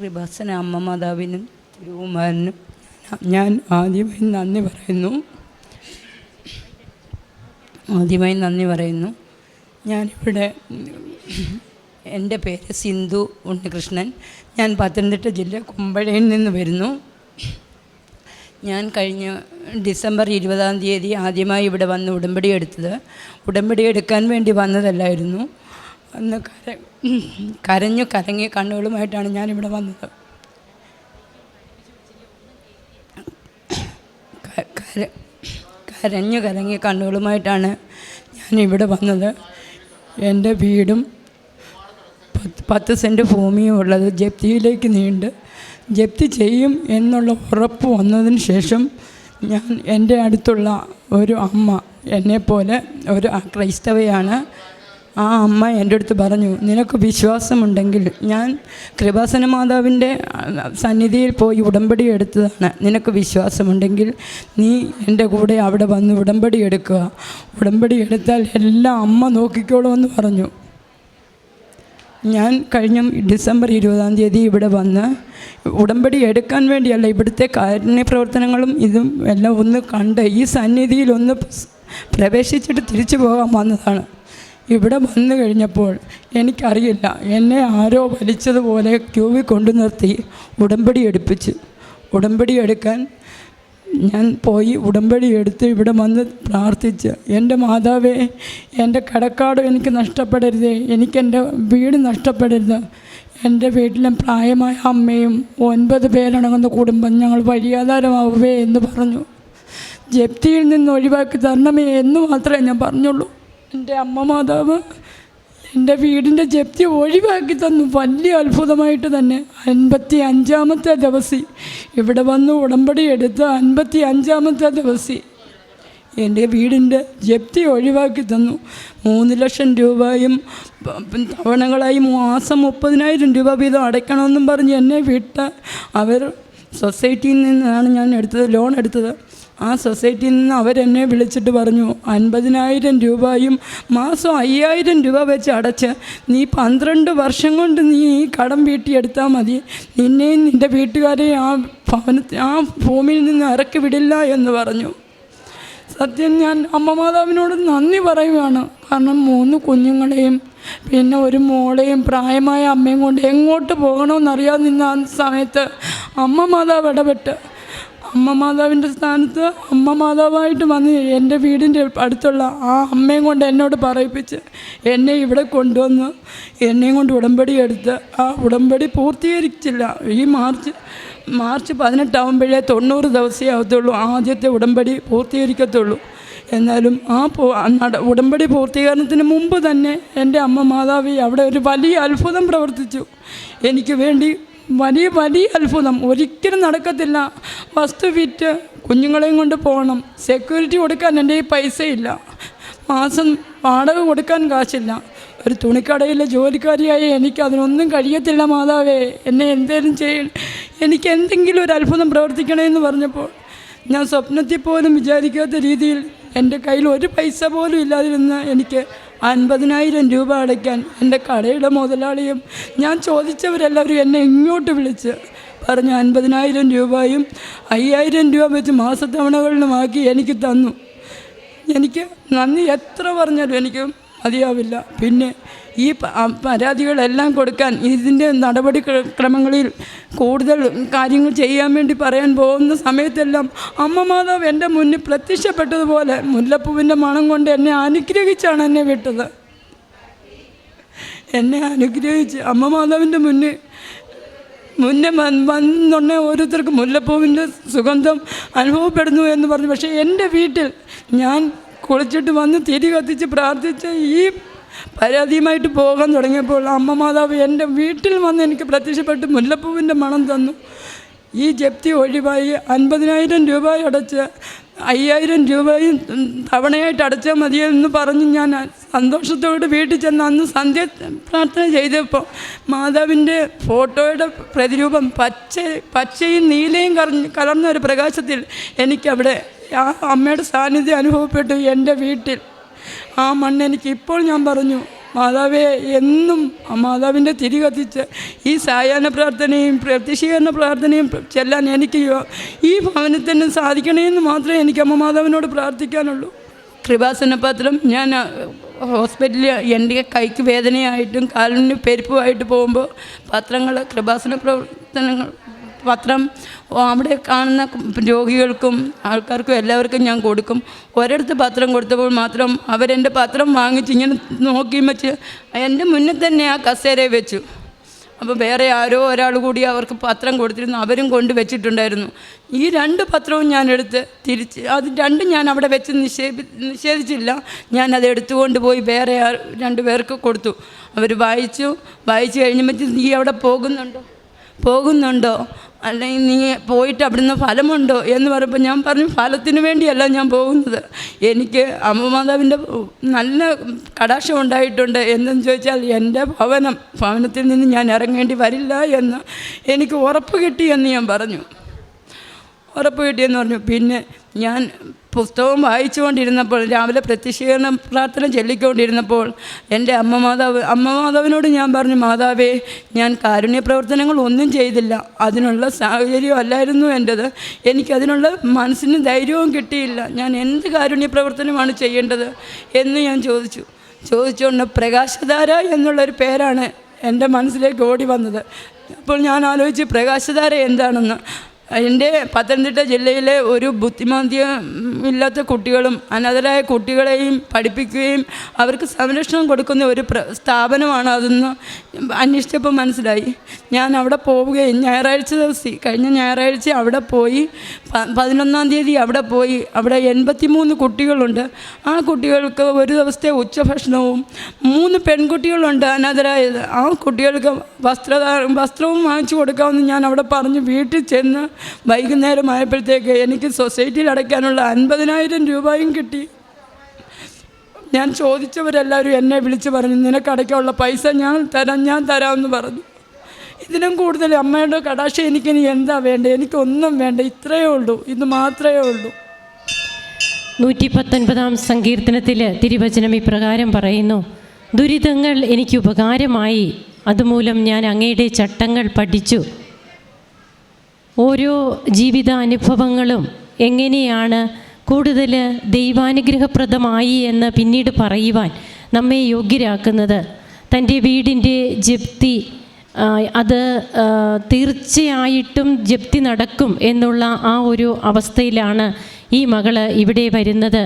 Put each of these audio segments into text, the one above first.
കൃപാസന അമ്മ മാതാവിനും തിരുവുമാരനും ഞാൻ ആദ്യമായി നന്ദി പറയുന്നു. ആദ്യമായി നന്ദി പറയുന്നു. ഞാനിവിടെ എന്റെ പേര് സിന്ധു ഉണ്ണികൃഷ്ണൻ. ഞാൻ പത്തനംതിട്ട ജില്ല കുമ്പഴയിൽ നിന്ന് വരുന്നു. ഞാൻ കഴിഞ്ഞ ഡിസംബർ ഇരുപതാം തീയതി ആദ്യമായി ഇവിടെ വന്ന് ഉടമ്പടി എടുത്തത്. ഉടമ്പടി എടുക്കാൻ വേണ്ടി വന്നതല്ലായിരുന്നു. അന്ന് കര കരഞ്ഞു കരങ്ങിയ കണ്ണുകളുമായിട്ടാണ് ഞാനിവിടെ വന്നത്. കര- കരഞ്ഞു കരങ്ങിയ കണ്ണുകളുമായിട്ടാണ് ഞാനിവിടെ വന്നത്. എന്റെ വീടും പത്ത് പത്ത് സെന്റ് ഭൂമിയും ഉള്ളത് ജപ്തിയിലേക്ക് നീണ്ട്. ജപ്തി ചെയ്യും എന്നുള്ള ഉറപ്പ് വന്നതിന് ശേഷം ഞാൻ എന്റെ അടുത്തുള്ള ഒരു അമ്മ എന്നെപ്പോലെ ഒരു ക്രൈസ്തവയാണ്. ആ അമ്മ എന്റെ അടുത്ത് പറഞ്ഞു നിനക്ക് വിശ്വാസമുണ്ടെങ്കിൽ ഞാൻ കൃപാസന മാതാവിന്റെ സന്നിധിയിൽ പോയി ഉടമ്പടി എടുത്തതാണ്. നിനക്ക് വിശ്വാസമുണ്ടെങ്കിൽ നീ എന്റെ കൂടെ അവിടെ വന്ന് ഉടമ്പടി എടുക്കുക. ഉടമ്പടി എടുത്താൽ എല്ലാം അമ്മ നോക്കിക്കോളുമെന്ന് പറഞ്ഞു. ഞാൻ കഴിഞ്ഞ ഡിസംബർ ഇരുപതാം തീയതി ഇവിടെ വന്ന് ഉടമ്പടി എടുക്കാൻ വേണ്ടിയല്ല ഇവിടുത്തെ കാരുണ്യ പ്രവർത്തനങ്ങളും ഇതും എല്ലാം ഒന്ന് കണ്ട് ഈ സന്നിധിയിൽ ഒന്ന് പ്രവേശിച്ചിട്ട് തിരിച്ചു പോകാൻ വന്നതാണ്. ഇവിടെ വന്നു കഴിഞ്ഞപ്പോൾ എനിക്കറിയില്ല. എന്നെ ആരോ വലിച്ചതുപോലെ ക്യൂവിൽ കൊണ്ടു നിർത്തി ഉടമ്പടി എടുപ്പിച്ച്. ഉടമ്പടി എടുക്കാൻ ഞാൻ പോയി ഉടമ്പടി എടുത്ത് ഇവിടെ വന്ന് പ്രാർത്ഥിച്ച് എന്റെ മാതാവേ എന്റെ കടക്കാട് എനിക്ക് നഷ്ടപ്പെടരുത് എനിക്കെന്റെ വീട് നഷ്ടപ്പെടരുത്. എന്റെ വീട്ടിലെ പ്രായമായ അമ്മയും ഒൻപത് പേരടങ്ങുന്ന കുടുംബം ഞങ്ങൾ വഴിയാധാരമാവേ എന്ന് പറഞ്ഞു. ജപ്തിയിൽ നിന്ന് ഒഴിവാക്കി തരണമേ എന്ന് മാത്രമേ ഞാൻ പറഞ്ഞുള്ളൂ. എന്റെ അമ്മ മാതാവ് എന്റെ വീടിന്റെ ജപ്തി ഒഴിവാക്കി തന്നു. വലിയ അത്ഭുതമായിട്ട് തന്നെ. അൻപത്തി അഞ്ചാമത്തെ ദിവസം. ഇവിടെ വന്ന് ഉടമ്പടി എടുത്ത് അൻപത്തി അഞ്ചാമത്തെ ദിവസം. എന്റെ വീടിന്റെ ജപ്തി ഒഴിവാക്കി തന്നു. മൂന്ന് ലക്ഷം രൂപയും തവണകളായി മാസം മുപ്പതിനായിരം രൂപ വീതം അടയ്ക്കണമെന്നും പറഞ്ഞ് എന്നെ വിട്ട അവർ സൊസൈറ്റിയിൽ നിന്നാണ് ഞാൻ എടുത്തത് ലോൺ എടുത്തത്. ആ സൊസൈറ്റിയിൽ നിന്ന് അവരെന്നെ വിളിച്ചിട്ട് പറഞ്ഞു അൻപതിനായിരം രൂപയും മാസം അയ്യായിരം രൂപ വെച്ച് അടച്ച് നീ പന്ത്രണ്ട് വർഷം കൊണ്ട് നീ ഈ കടം വീട്ടിയെടുത്താൽ മതി. നിന്നെയും നിന്റെ വീട്ടുകാരെയും ആ ഭവനത്തിൽ ആ ഭൂമിയിൽ നിന്ന് ഇറക്കി വിടില്ല എന്ന് പറഞ്ഞു. സത്യം ഞാൻ അമ്മ മാതാവിനോട് നന്ദി പറയുകയാണ് കാരണം മൂന്ന് കുഞ്ഞുങ്ങളെയും പിന്നെ ഒരു മോളെയും പ്രായമായ അമ്മയും കൊണ്ട് എങ്ങോട്ട് പോകണമെന്നറിയാതെ നിന്ന സമയത്ത് അമ്മ മാതാവ് ഇടപെട്ട് അമ്മ മാതാവിന്റെ സ്ഥാനത്ത് അമ്മ മാതാവായിട്ട് വന്ന് എന്റെ വീടിന്റെ അടുത്തുള്ള ആ അമ്മയും കൊണ്ട് എന്നോട് പറയിപ്പിച്ച് എന്നെ ഇവിടെ കൊണ്ടുവന്ന് എന്നെയും കൊണ്ട് ഉടമ്പടി എടുത്ത് ആ ഉടമ്പടി പൂർത്തീകരിച്ചില്ല. ഈ മാർച്ച് മാർച്ച് പതിനെട്ടാവുമ്പോഴേ തൊണ്ണൂറ് ദിവസമേ ആവത്തുള്ളൂ. ആദ്യത്തെ ഉടമ്പടി പൂർത്തീകരിക്കത്തുള്ളൂ. എന്നാലും ആ ഉടമ്പടി പൂർത്തീകരണത്തിന് മുമ്പ് തന്നെ എന്റെ അമ്മ മാതാവി അവിടെ ഒരു വലിയ അത്ഭുതം പ്രവർത്തിച്ചു. എനിക്ക് വേണ്ടി വലിയ വലിയ അത്ഭുതം. ഒരിക്കലും നടക്കത്തില്ല. വസ്തു വിറ്റ് കുഞ്ഞുങ്ങളെയും കൊണ്ട് പോകണം. സെക്യൂരിറ്റി കൊടുക്കാൻ എന്റെ ഈ പൈസയില്ല. മാസം വാടക കൊടുക്കാൻ കാശില്ല. ഒരു തുണിക്കടയിലെ ജോലിക്കാരിയായ എനിക്ക് അതിനൊന്നും കഴിയത്തില്ല മാതാവേ. എന്നെ എന്തേലും ചെയ്യണം എനിക്ക് എന്തെങ്കിലും ഒരു അത്ഭുതം പ്രവർത്തിക്കണമെന്ന് പറഞ്ഞപ്പോൾ ഞാൻ സ്വപ്നത്തിൽ പോലും വിചാരിക്കാത്ത രീതിയിൽ എന്റെ കയ്യിൽ ഒരു പൈസ പോലും ഇല്ലാതിരുന്ന എനിക്ക് അൻപതിനായിരം രൂപ അടയ്ക്കാൻ എന്റെ കടയുടെ മുതലാളിയും ഞാൻ ചോദിച്ചവരെല്ലാവരും എന്നെ ഇങ്ങോട്ട് വിളിച്ച് പറഞ്ഞു അൻപതിനായിരം രൂപയും അയ്യായിരം രൂപ വെച്ച് മാസത്തവണകളിലുമാക്കി എനിക്ക് തന്നു. എനിക്ക് നന്ദി. എത്ര പറഞ്ഞാലും എനിക്ക് മതിയാവില്ല. പിന്നെ ഈ പരാതികളെല്ലാം കൊടുക്കാൻ ഇതിന്റെ നടപടി ക്രമങ്ങളിൽ കൂടുതൽ കാര്യങ്ങൾ ചെയ്യാൻ വേണ്ടി പറയാൻ പോകുന്ന സമയത്തെല്ലാം അമ്മ മാതാവ് എന്റെ മുന്നിൽ പ്രത്യക്ഷപ്പെട്ടതുപോലെ മുല്ലപ്പൂവിന്റെ മണം കൊണ്ട് എന്നെ അനുഗ്രഹിച്ചാണ് എന്നെ വിട്ടത്. എന്നെ അനുഗ്രഹിച്ച് അമ്മ മാതാവിന്റെ മുന്നിൽ മുന്നേ വന്ന് വന്നുടനെ ഓരോരുത്തർക്കും മുല്ലപ്പൂവിന്റെ സുഗന്ധം അനുഭവപ്പെടുന്നു എന്ന് പറഞ്ഞു. പക്ഷേ എന്റെ വീട്ടിൽ ഞാൻ കുളിച്ചിട്ട് വന്ന് തിരി കത്തിച്ച് പ്രാർത്ഥിച്ച് ഈ പരാതിയുമായിട്ട് പോകാൻ തുടങ്ങിയപ്പോൾ അമ്മ മാതാവ് എന്റെ വീട്ടിൽ വന്ന് എനിക്ക് പ്രത്യക്ഷപ്പെട്ട് മുല്ലപ്പൂവിന്റെ മണം തന്നു. ഈ ജപ്തി ഒഴിവായി അൻപതിനായിരം രൂപ അടച്ച് അയ്യായിരം രൂപയും തവണയായിട്ട് അടച്ചാൽ മതിയെന്ന് പറഞ്ഞ് ഞാൻ സന്തോഷത്തോട് വീട്ടിൽ ചെന്ന് അന്ന് സന്ധ്യ പ്രാർത്ഥന ചെയ്തപ്പോൾ മാതാവിന്റെ ഫോട്ടോയുടെ പ്രതിരൂപം പച്ച പച്ചയും നീലയും കലർന്ന ഒരു പ്രകാശത്തിൽ എനിക്കവിടെ ആ അമ്മയുടെ സാന്നിധ്യം അനുഭവപ്പെട്ടു എന്റെ വീട്ടിൽ. ആ മണ്ണ് എനിക്ക് ഇപ്പോൾ ഞാൻ പറഞ്ഞു മാതാവേ എന്നും മാതാവിന്റെ തിരി കത്തിച്ച് ഈ സായാഹ്ന പ്രാർത്ഥനയും പ്രത്യക്ഷീകരണ പ്രാർത്ഥനയും ചെല്ലാൻ എനിക്ക് ഈ ഭവനത്തിന് സാധിക്കണമെന്ന് മാത്രമേ എനിക്ക് അമ്മ മാതാവിനോട് പ്രാർത്ഥിക്കാനുള്ളൂ. കൃപാസന പത്രം ഞാൻ ഹോസ്പിറ്റലിൽ എന്റെ കൈക്ക് വേദനയായിട്ടും കാലിന് പെരുപ്പുമായിട്ട് പോകുമ്പോൾ പത്രങ്ങൾ കൃപാസന പ്രവർത്തനങ്ങൾ പത്രം അവിടെ കാണുന്ന രോഗികൾക്കും ആൾക്കാർക്കും എല്ലാവർക്കും ഞാൻ കൊടുക്കും. ഒരിടത്ത് പത്രം കൊടുത്തപ്പോൾ മാത്രം അവരെന്റെ പത്രം വാങ്ങിച്ച് ഇങ്ങനെ നോക്കിയും വെച്ച് എന്റെ മുന്നിൽ തന്നെ ആ കസേരയെ വെച്ചു. അപ്പോൾ വേറെ ആരോ ഒരാൾ കൂടി അവർക്ക് പത്രം കൊടുത്തിരുന്നു അവരും കൊണ്ട് വെച്ചിട്ടുണ്ടായിരുന്നു. ഈ രണ്ട് പത്രവും ഞാൻ എടുത്ത് തിരിച്ച് അത് രണ്ടും ഞാൻ അവിടെ വെച്ച് നിഷേധി നിഷേധിച്ചില്ല. ഞാൻ അത് എടുത്തുകൊണ്ട് പോയി വേറെ രണ്ട് പേർക്ക് കൊടുത്തു. അവർ വായിച്ചു വായിച്ചു കഴിഞ്ഞപ്പോൾ നീ അവിടെ പോകുന്നുണ്ടോ? പോകുന്നുണ്ടോ? അല്ലെങ്കിൽ നീ പോയിട്ട് അവിടുന്ന് ഫലമുണ്ടോ? എന്ന് പറയുമ്പോൾ ഞാൻ പറഞ്ഞു ഫലത്തിന് വേണ്ടിയല്ല ഞാൻ പോകുന്നത്. എനിക്ക് അമ്മമാതാവിന്റെ നല്ല കടാക്ഷം ഉണ്ടായിട്ടുണ്ട്. എന്തെന്ന് ചോദിച്ചാൽ എന്റെ ഭവനം ഭവനത്തിൽ നിന്ന് ഞാൻ ഇറങ്ങേണ്ടി വരില്ല എന്ന് എനിക്ക് ഉറപ്പ് കിട്ടിയെന്ന് ഞാൻ പറഞ്ഞു. ഉറപ്പ് കിട്ടിയെന്ന് പറഞ്ഞു. പിന്നെ ഞാൻ പുസ്തകം വായിച്ചുകൊണ്ടിരുന്നപ്പോൾ രാവിലെ പ്രത്യക്ഷീകരണ പ്രാർത്ഥന ചൊല്ലിക്കൊണ്ടിരുന്നപ്പോൾ എന്റെ അമ്മ മാതാവ് അമ്മ മാതാവിനോട് ഞാൻ പറഞ്ഞു മാതാവേ ഞാൻ കാരുണ്യ പ്രവർത്തനങ്ങൾ ഒന്നും ചെയ്തില്ല. അതിനുള്ള സാഹചര്യം അല്ലായിരുന്നു എന്റെത്. എനിക്കതിനുള്ള മനസ്സിന് ധൈര്യവും കിട്ടിയില്ല. ഞാൻ എന്ത് കാരുണ്യ പ്രവർത്തനമാണ് ചെയ്യേണ്ടത്? എന്ന് ഞാൻ ചോദിച്ചു. ചോദിച്ചുകൊണ്ട് പ്രകാശധാര എന്നുള്ളൊരു പേരാണ് എന്റെ മനസ്സിലേക്ക് ഓടി വന്നത്. അപ്പോൾ ഞാൻ ആലോചിച്ച് പ്രകാശധാര എന്താണെന്ന്? എന്റെ പത്തനംതിട്ട ജില്ലയിലെ ഒരു ബുദ്ധിമാന്ദ്യമില്ലാത്ത കുട്ടികളും അനാഥരായ കുട്ടികളെയും പഠിപ്പിക്കുകയും അവർക്ക് സംരക്ഷണം കൊടുക്കുന്ന ഒരു സ്ഥാപനമാണ് അതെന്ന് അന്വേഷിച്ചപ്പോൾ മനസ്സിലായി. ഞാൻ അവിടെ പോവുകയും ഞായറാഴ്ച ദിവസം കഴിഞ്ഞ ഞായറാഴ്ച അവിടെ പോയി പതിനൊന്നാം തീയതി അവിടെ പോയി അവിടെ എൺപത്തിമൂന്ന് കുട്ടികളുണ്ട്. ആ കുട്ടികൾക്ക് ഒരു ദിവസത്തെ ഉച്ചഭക്ഷണവും മൂന്ന് പെൺകുട്ടികളുണ്ട് അനാഥരായത് ആ കുട്ടികൾക്ക് വസ്ത്ര വസ്ത്രവും വാങ്ങിച്ചു കൊടുക്കാമെന്ന് ഞാൻ അവിടെ പറഞ്ഞ് വീട്ടിൽ ചെന്ന് വൈകുന്നേരം ആയപ്പോഴത്തേക്ക് എനിക്ക് സൊസൈറ്റിയിൽ അടയ്ക്കാനുള്ള അൻപതിനായിരം രൂപയും കിട്ടി. ഞാൻ ചോദിച്ചവരെല്ലാവരും എന്നെ വിളിച്ച് പറഞ്ഞു നിനക്ക് അടയ്ക്കാനുള്ള പൈസ ഞാൻ തരാം ഞാൻ തരാമെന്ന് പറഞ്ഞു. ഇതിലും കൂടുതൽ അമ്മയുടെ കടാശ എനിക്കിനി എന്താ വേണ്ടത് എനിക്കൊന്നും വേണ്ട ഇത്രയേ ഉള്ളൂ ഇത് മാത്രമേ ഉള്ളൂ. നൂറ്റി പത്തൊൻപതാം സങ്കീർത്തനത്തിൽ തിരുവചനം ഇപ്രകാരം പറയുന്നു ദുരിതങ്ങൾ എനിക്ക് ഉപകാരമായി അതുമൂലം ഞാൻ അങ്ങയുടെ ചട്ടങ്ങൾ പഠിച്ചു. ഓരോ ജീവിതാനുഭവങ്ങളും എങ്ങനെയാണ് കൂടുതൽ ദൈവാനുഗ്രഹപ്രദമായി എന്ന് പിന്നീട് പറയുവാൻ നമ്മെ യോഗ്യരാക്കുന്നത്. തന്റെ വീടിന്റെ ജപ്തി അത് തീർച്ചയായിട്ടും ജപ്തി നടക്കും എന്നുള്ള ആ ഒരു അവസ്ഥയിലാണ് ഈ മകൾ ഇവിടെ വരുന്നത്.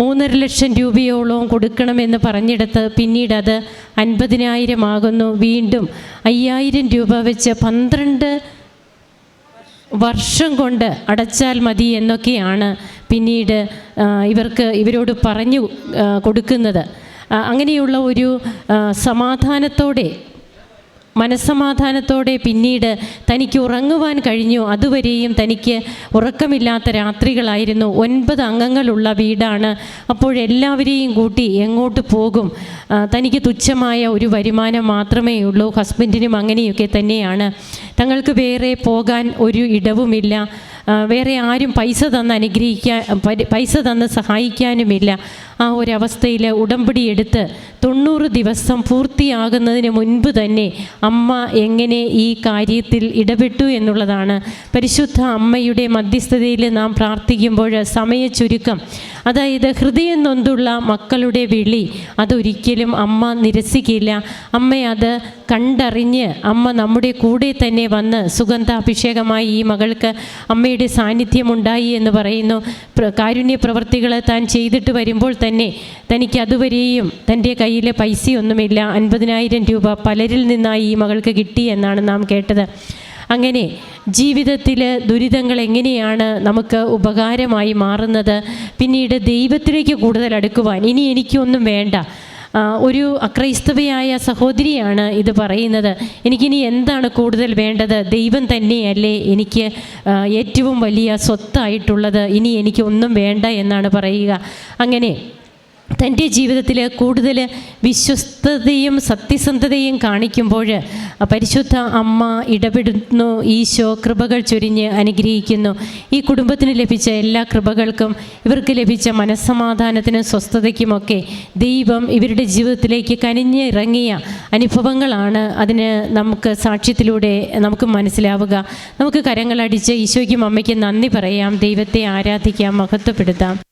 മൂന്നര ലക്ഷം രൂപയോളം കൊടുക്കണമെന്ന് പറഞ്ഞെടുത്ത് പിന്നീട് അത് അൻപതിനായിരം ആകുന്നു വീണ്ടും അയ്യായിരം രൂപ വെച്ച് പന്ത്രണ്ട് വർഷം കൊണ്ട് അടച്ചാൽ മതി എന്നൊക്കെയാണ് പിന്നീട് ഇവർക്ക് ഇവരോട് പറഞ്ഞു കൊടുക്കുന്നത്. അങ്ങനെയുള്ള ഒരു സമാധാനത്തോടെ മനസ്സമാധാനത്തോടെ പിന്നീട് തനിക്ക് ഉറങ്ങുവാൻ കഴിഞ്ഞു. അതുവരെയും തനിക്ക് ഉറക്കമില്ലാത്ത രാത്രികളായിരുന്നു. ഒൻപത് അംഗങ്ങളുള്ള വീടാണ്. അപ്പോഴെല്ലാവരെയും കൂട്ടി എങ്ങോട്ട് പോകും? തനിക്ക് തുച്ഛമായ ഒരു വരുമാനം മാത്രമേ ഉള്ളൂ. ഹസ്ബൻഡിനും അങ്ങനെയൊക്കെ തന്നെയാണ്. തങ്ങൾക്ക് വേറെ പോകാൻ ഒരു ഇടവുമില്ല. വേറെ ആരും പൈസ തന്ന് അനുഗ്രഹിക്കാൻ പൈസ തന്ന് സഹായിക്കാനുമില്ല. ആ ഒരവസ്ഥയിൽ ഉടമ്പടി എടുത്ത് തൊണ്ണൂറ് ദിവസം പൂർത്തിയാകുന്നതിന് മുൻപ് തന്നെ അമ്മ എങ്ങനെ ഈ കാര്യത്തിൽ ഇടപെട്ടു എന്നുള്ളതാണ്. പരിശുദ്ധ അമ്മയുടെ മധ്യസ്ഥതയിൽ നാം പ്രാർത്ഥിക്കുമ്പോൾ സമയ ചുരുക്കം. അതായത് ഹൃദയം നൊന്തുള്ള മക്കളുടെ വിളി അതൊരിക്കലും അമ്മ നിരസിക്കില്ല. അമ്മ അത് കണ്ടറിഞ്ഞ് അമ്മ നമ്മുടെ കൂടെ തന്നെ വന്ന് സുഗന്ധാഭിഷേകമായി ഈ മകൾക്ക് അമ്മയുടെ സാന്നിധ്യമുണ്ടായി എന്ന് പറയുന്നു. കാരുണ്യ പ്രവൃത്തികൾ താൻ ചെയ്തിട്ട് വരുമ്പോൾ തന്നെ തനിക്ക് അതുവരെയും തന്റെ കയ്യിൽ പൈസയൊന്നുമില്ല. അൻപതിനായിരം രൂപ പലരിൽ നിന്നായി ഈ മകൾക്ക് കിട്ടി എന്നാണ് നാം കേട്ടത്. അങ്ങനെ ജീവിതത്തിൽ ദുരിതങ്ങൾ എങ്ങനെയാണ് നമുക്ക് ഉപകാരമായി മാറുന്നത്? പിന്നീട് ദൈവത്തിലേക്ക് കൂടുതൽ അടുക്കുവാൻ ഇനി എനിക്കൊന്നും വേണ്ട. ഒരു അക്രൈസ്തവയായ സഹോദരിയാണ് ഇത് പറയുന്നത്. എനിക്കിനി എന്താണ് കൂടുതൽ വേണ്ടത്? ദൈവം തന്നെയല്ലേ എനിക്ക് ഏറ്റവും വലിയ സ്വത്തായിട്ടുള്ളത്. ഇനി എനിക്ക് ഒന്നും വേണ്ട എന്നാണ് പറയുക. അങ്ങനെ തന്റെ ജീവിതത്തിൽ കൂടുതൽ വിശ്വസ്തതയും സത്യസന്ധതയും കാണിക്കുമ്പോൾ പരിശുദ്ധ അമ്മ ഇടപെടുന്നു ഈശോ കൃപകൾ ചൊരിഞ്ഞ് അനുഗ്രഹിക്കുന്നു. ഈ കുടുംബത്തിന് ലഭിച്ച എല്ലാ കൃപകൾക്കും ഇവർക്ക് ലഭിച്ച മനസ്സമാധാനത്തിനും സ്വസ്ഥതയ്ക്കുമൊക്കെ ദൈവം ഇവരുടെ ജീവിതത്തിലേക്ക് കനിഞ്ഞ് ഇറങ്ങിയ അനുഭവങ്ങളാണ് അതിന് നമുക്ക് സാക്ഷ്യത്തിലൂടെ നമുക്ക് മനസ്സിലാവുക. നമുക്ക് കരങ്ങളടിച്ച് ഈശോയ്ക്കും അമ്മയ്ക്കും നന്ദി പറയാം. ദൈവത്തെ ആരാധിക്കാം മഹത്വപ്പെടുത്താം.